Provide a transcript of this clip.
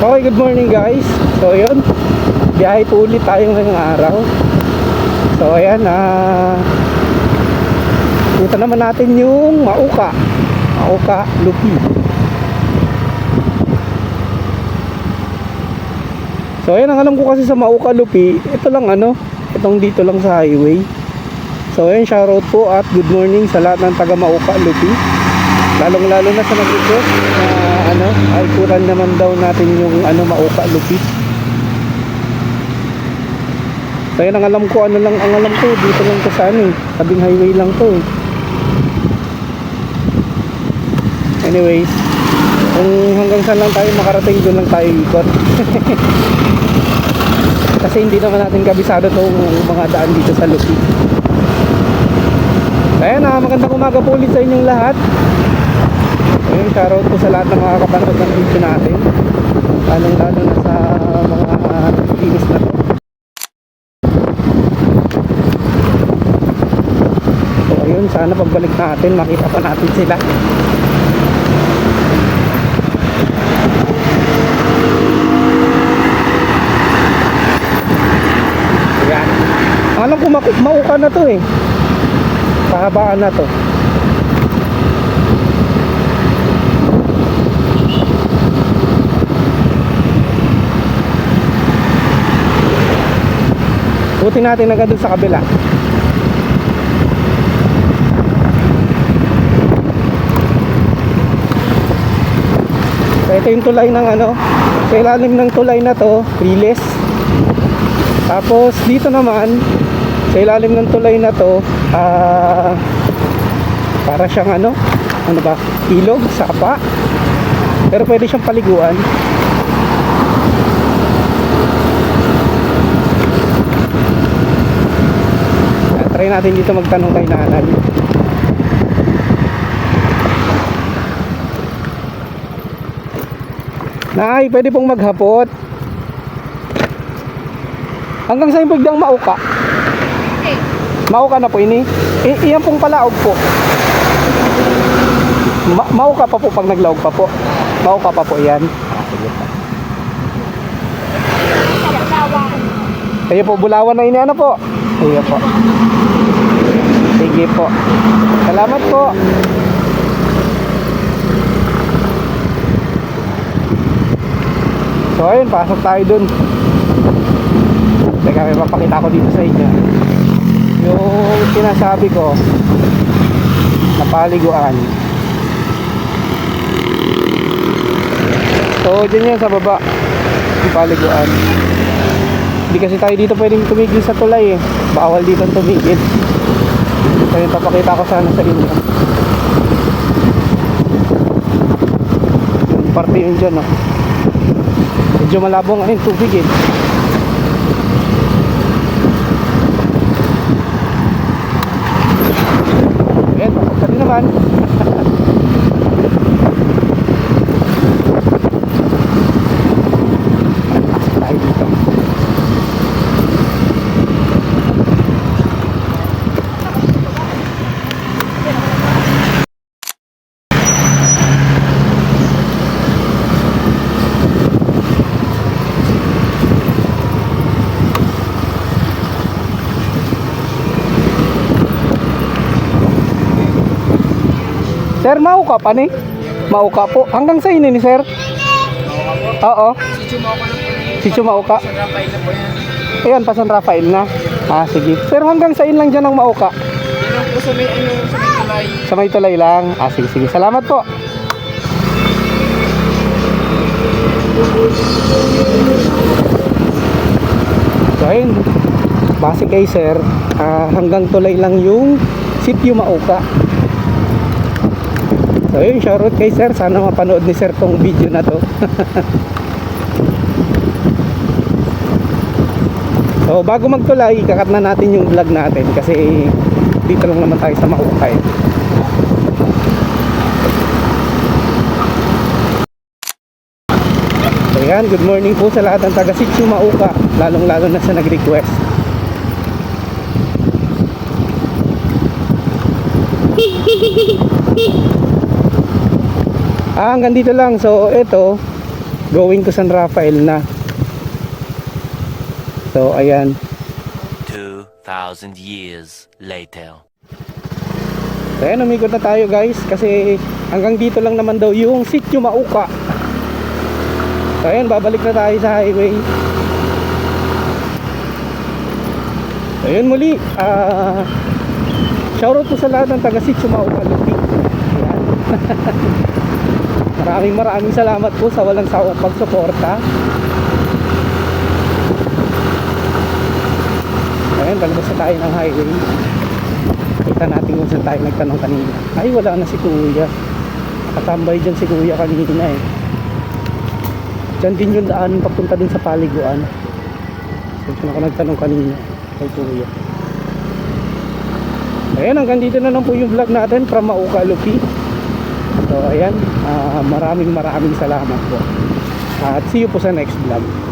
Okay, good morning guys. So yun, biyahe po ulit tayo ngayong araw. So ayan, ah punta naman natin yung Mauka. Mauka, Lupi. So ayan, ang alam ko kasi sa Mauka, Lupi, ito lang ano, itong dito lang sa highway. So ayan, shoutout po at good morning sa lahat ng taga Mauka, Lupi. Lalong lalo na sa nag-request na ano, ay naman daw natin yung ano Mauka, Lupi. So yun ang alam ko, ano lang ang alam ko, dito lang to sa ano eh, tabing highway lang to eh. Anyways, kung hanggang saan lang tayo makarating, doon lang tayo ikot. Kasi hindi naman natin kabisado tong mga daan dito sa Lupi. Ayan na, magandang umaga po ulit sa inyong lahat. Ayun, shoutout po sa lahat ng mga kapanood ng video natin. Lalong lalo na sa mga inis na to. So ayun, sana pagbalik natin, makita pa natin sila. Alam ko mauka na to eh. Pahabaan na to. Buti natin agad sa kabila. So ito yung tulay ng ano, sa ilalim ng tulay na to, Riles. Tapos dito naman, sa ilalim ng tulay na to, ah para siyang ano, ano ba, ilog, sapa. Pero pwede siyang paliguan. Try natin dito magtanong kay nanay. Nay, pwede pong maghapot. Hanggang sa yung biglang mauka. Mauka na po ini. I iyan pong palaog po. Ma mauka pa po pag naglaog pa po. Mauka pa po iyan. Kayo po, bulawan na ini ano po? Kayo po. Sige po. Salamat po. So ayun, pasok tayo dun. Teka, may papakita ko dito sa inyo. Yung sinasabi ko na paliguan. So, dyan yan sa baba. Yung paliguan. Hindi kasi tayo dito pwedeng tumigil sa tulay eh. Bawal dito tumigil. So, yun, papakita ko sana sa inyo. Yung parte yun dyan, oh. Medyo malabo nga yung tubig eh. Ayan, pasok naman. Sir, mauka pa ni? Mauka po. Hanggang sa ini ni sir? Oo. Si Chumauka. Ayan, pa San Rafael na. Ah, sige. Pero hanggang sa in lang dyan ang mauka. Sa may ano, sa may tulay. Sa may tulay lang. Ah, sige, sige. Salamat po. So, ayun. Base kay sir, ah, hanggang tulay lang yung sitio mauka. So, ayun. Shoutout kay sir. Sana mapanood ni sir tong video na to. So bago magtulay, kakat na natin yung vlog natin kasi dito lang naman tayo sa Maukay. So yan, good morning po sa lahat ng taga Sitio Mauka, lalong lalo na sa nag-request. Ah, hanggang dito lang. So, ito, going to San Rafael na. So, ayan. 2,000 years later. So, ayan, umikot na tayo guys kasi hanggang dito lang naman daw yung sityo Mauka. So, ayan, babalik na tayo sa highway. So, ayun muli. Ah, shoutout po sa lahat ng taga sityo Mauka. Lupi. Maraming maraming salamat po sa walang sawang pagsuporta. Ayan, talabas na tayo ng highway. Kita natin kung saan tayo nagtanong kanina. Ay, wala na si Kuya. Nakatambay dyan si Kuya kanina eh. Diyan din yung daan papunta din sa paliguan. So, dyan ako nagtanong kanina kay Kuya. Ayan, hanggang dito na lang po yung vlog natin from Mauka, Lupi. So, ayan. ah, maraming maraming salamat po. At see you po sa next vlog.